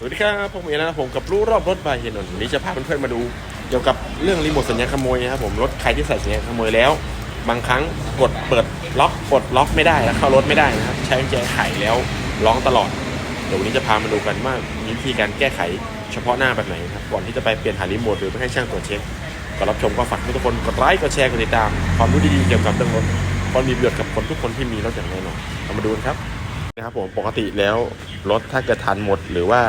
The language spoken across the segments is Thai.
สวัสดีครับผมเอนะครับผมกับรู้รอบรถบายเฮยนนวันนี้จะพาเพื่อนๆมาดูเกี่ยวกับเรื่องรีโมทสัญญาขโมยนะครับผมรถใครที่ใส่สัญญาขโมยแล้ว บางครั้งกดเปิดล็อกกดล็อกไม่ได้แล้วเข้ารถไม่ได้นะครับใช้กุญแจไขแล้วร้องตลอดเดี๋ยววันนี้จะพามาดูกันว่ามีวิธีการแก้ไขเฉพาะหน้าแบบไหนนะครับก่อนที่จะไปเปลี่ยนหารีโมทหรือไปให้ช่างตรวจเช็คก่อนรับชมก็ฝากทุกคนกดไลค์กดแชร์กดติดตามความรู้ดีๆเกี่ยวกับเรื่องรถเพราะมีประโยชน์กับคนทุกคนที่มีรถอย่างแน่นอนเรามาดูกันครับ นะครับผมปกติแล้วรถถ้าเกิดทันหมดหรือว่า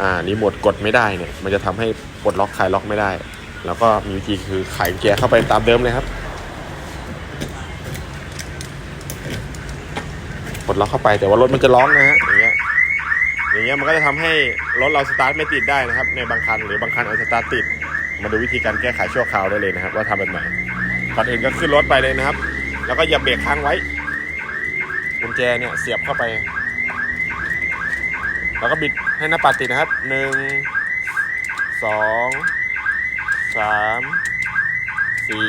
อ่ารีโมทกดไม่ได้เนี่ย มันจะทำให้ปลดล็อกคลายล็อกไม่ได้ แล้วก็มีวิธีคือไขกุญแจเข้าไปตามเดิมเลยครับปลดล็อกเข้าไปแต่ว่ารถมันจะร้องนะฮะอย่างเงี้ยอย่างเงี้ยมันก็จะทำให้รถเราสตาร์ทไม่ติดได้นะครับ ในบางคันหรือบางคันอาจจะสตาร์ทติด มาดูวิธีการแก้ไขชั่วคราวได้เลยนะครับ ว่าทำแบบไหนก่อนอื่นก็ขึ้นรถไปเลยนะครับ แล้วก็อย่าเบรกค้างไว้ ญแจเนี่ยเสียบเข้าไป แล้วก็บิดให้หน้าปัดติดนะครับหนึ่งสองสามสี่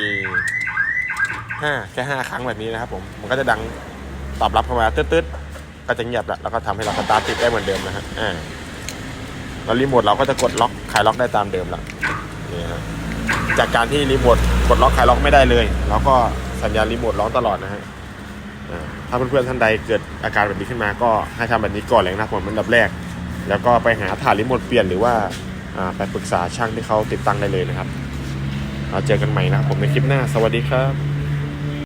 ห้าแค่ห้าครั้งแบบนี้นะครับผมมันก็จะดังตอบรับเข้ามาตืดๆก็จะเงียบละแล้วก็ทำให้เราสตาร์ทติดได้เหมือนเดิมนะฮะอ่าแล้วรีโมทเราก็จะกดล็อกคลายล็อกได้ตามเดิมละนี่ฮะจากการที่รีโมทกดล็อกคลายล็อกไม่ได้เลย แล้วก็สัญญาณรีโมทร้องตลอดนะฮะ ถ้าเพื่อนๆท่านใดเกิดอาการแบบนี้ขึ้นมา ก็ให้ทำแบบนี้ก่อนเลยนะผมเป็นดับแรก แล้วก็ไปหาถ่านรีโมทเปลี่ยนหรือว่าอ่าไปปรึกษาช่างที่เขาติดตั้งได้เลยนะครับเราเจอกันใหม่นะครับผมในคลิปหน้าสวัสดีครับ